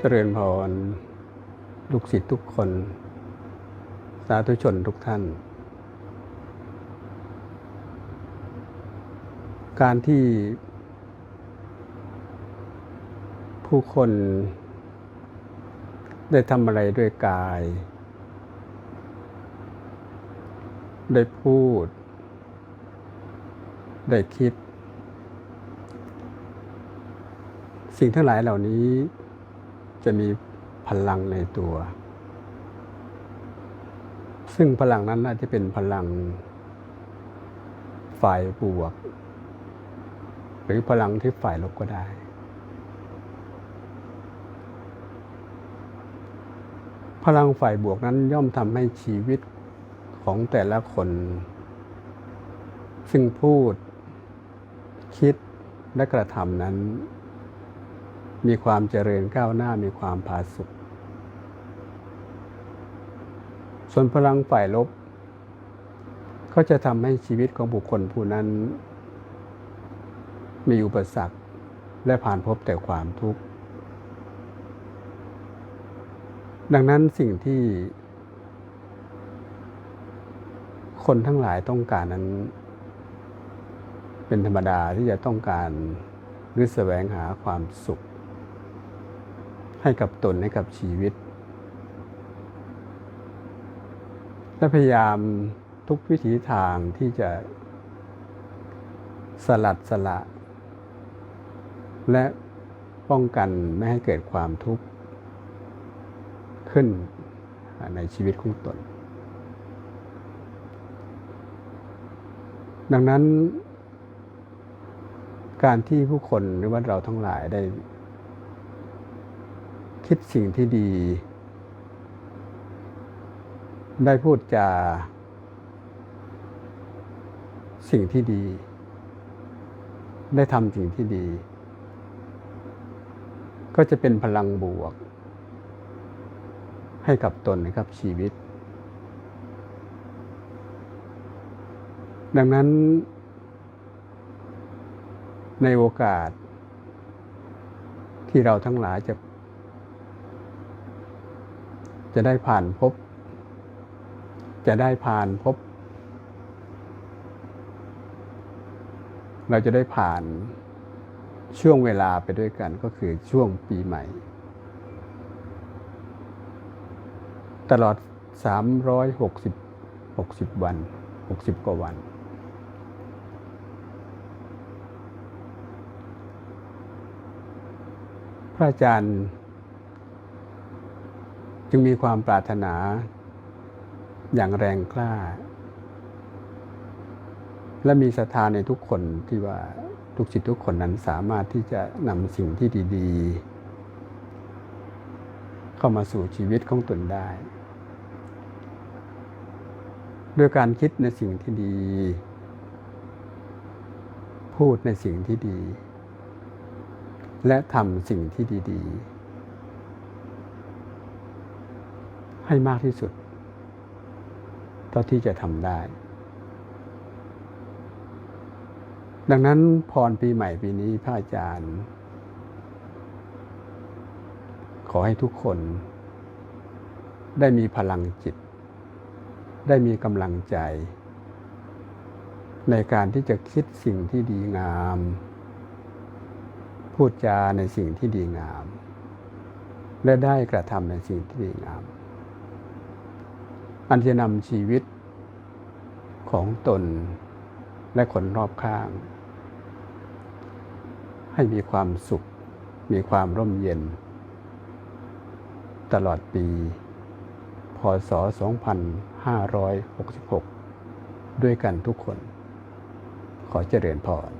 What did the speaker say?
เจริญพรลูกศิษย์ทุกคน สาธุชนทุกท่าน การที่ ผู้คนได้ทำอะไรด้วยกาย ได้พูด ได้คิด สิ่งทั้งหลายเหล่านี้ จะมีพลังในตัว ซึ่งพลังนั้นน่าจะเป็นพลังฝ่ายบวก หรือพลังที่ฝ่ายลบก็ได้ พลังฝ่ายบวกนั้นย่อมทำให้ชีวิตของแต่ละคน ซึ่งพูด คิดและกระทำนั้น มีความเจริญก้าวหน้ามีความผาสุกส่วนพลังฝ่ายลบ ก็จะทำให้ชีวิตของบุคคลผู้นั้น มีอุปสรรคและผ่านพบแต่ความทุกข์ ดังนั้นสิ่งที่ คนทั้งหลายต้องการนั้น เป็นธรรมดาที่จะต้องการหรือแสวงหาความสุข ให้กับตนให้กับชีวิต และพยายามทุกวิถีทางที่จะสลัดสละ และป้องกันไม่ให้เกิดความทุกข์ขึ้นในชีวิตของตน ดังนั้นการที่ผู้คนหรือว่าเราทั้งหลายได้ คิดสิ่งที่ดี ได้พูดจาสิ่งที่ดี ได้ทำสิ่งที่ดี ก็จะเป็นพลังบวก ให้กับตนนะครับชีวิต ดังนั้น ในโอกาสที่เราทั้งหลายจะ จะได้ผ่านพบ จะได้ผ่านพบ เราจะได้ผ่านช่วงเวลาไปด้วยกันก็คือช่วงปีใหม่ ตลอด 360 60 วัน 60 กว่าวัน พระอาจารย์ จึงมีความปรารถนาอย่างแรงกล้า และมีศรัทธาในทุกคนที่ว่าทุกจิตทุกคนนั้นสามารถที่จะนำสิ่งที่ดี ๆ เข้ามาสู่ชีวิตของตนได้ ด้วยการคิดในสิ่งที่ดี พูดในสิ่งที่ดี และทำสิ่งที่ดี ๆ ให้มากที่สุด เท่าที่จะทำได้ ดังนั้นพรปีใหม่ปีนี้พระอาจารย์ ขอให้ทุกคน ได้มีพลังจิต ได้มีกำลังใจ ในการที่จะคิดสิ่งที่ดีงาม พูดจาในสิ่งที่ดีงามและได้กระทำในสิ่งที่ดีงาม อันจะนำชีวิตของตนและคนรอบข้าง ให้มีความสุข มีความร่มเย็น ตลอดปี พศ 2566 ด้วยกันทุกคน ขอเจริญพร